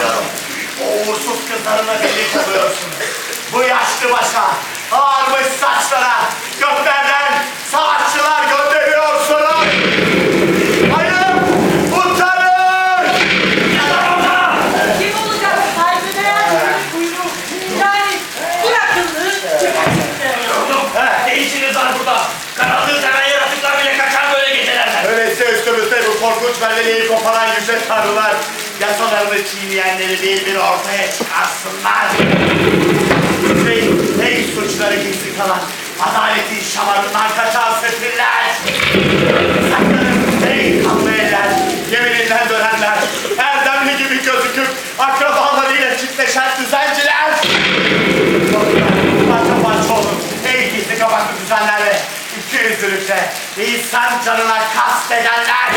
yapmayalım. O uğursuz kızlarına birlik oluyorsun. Bu yaşlı başa, ağırmış saçlara, göklerden savaşçılar gönderiyorsunuz. Hayır, utanın! Kim olacak? Saygıdeğer kuyruk. Yani bırakınız. Ne işiniz var burada? Karanlığı seven yaratıklar bile kaçar böyle gecelerden. Öyleyse üstümüzde bu korkunç belleliği koparan yüce tanrılar, yasalarını çiğneyenleri bir bir ortaya çıkarsınlar. Ey, ey suçları gizli kalan adaletin şamarından kaçan sefiller. Saklanın ey kanlı eller, gemininden dönenler, erdemli gibi gözüküp akrabalarıyla çiftleşen düzenciler. Parça parça olun ey gizli kabaklı düzenlerle, iki yüzlülükle insan canına kastedenler.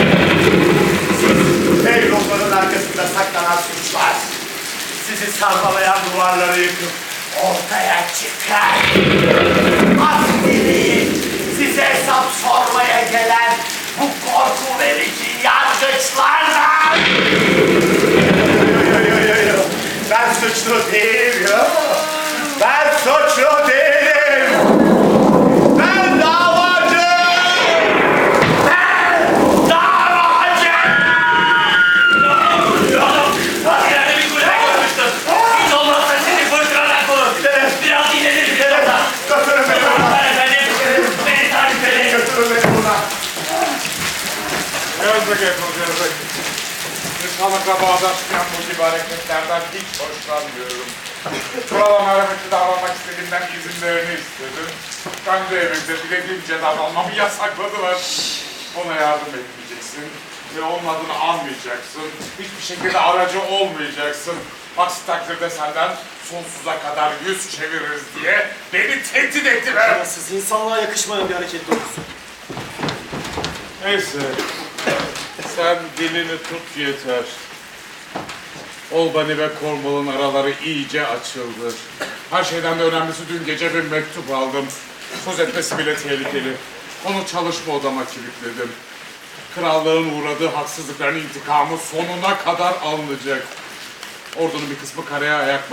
Siz ey ruhların arkasında saklanan suçlar, sizi sarmalayan duvarları yıkıp ortaya çıkar. Askeri, size hesap sormaya gelen bu korku verici yargıçlardan. Yo, yo, yo, yo. Ben suçlu değilim ya. Ben suçlu değilim. Yazık Ebru yazık. İnsanın kabağdan çıkan bu gibi hareketlerden hiç hoşlanmıyorum. Kurala merhametli davranmak istediğimden izinlerini istedim. Kendi evimde dilediğimce davranmamı yasakladılar. Ona yardım etmeyeceksin ve onun adını anmayacaksın. Hiçbir şekilde aracı olmayacaksın. Aksi takdirde senden sonsuza kadar yüz çeviririz diye beni tehdit ettiler. Siz insanlığa yakışmayan bir hareket doğrusu. Neyse. Sen dilini tut yeter. Olbani ve Cornwall'ın araları iyice açıldı. Her şeyden de önemlisi dün gece bir mektup aldım. Söz etmesi bile tehlikeli. Onu çalışma odama kilitledim. Krallığın uğradığı haksızlıkların intikamı sonuna kadar alınacak. Ordunun bir kısmı karaya ayak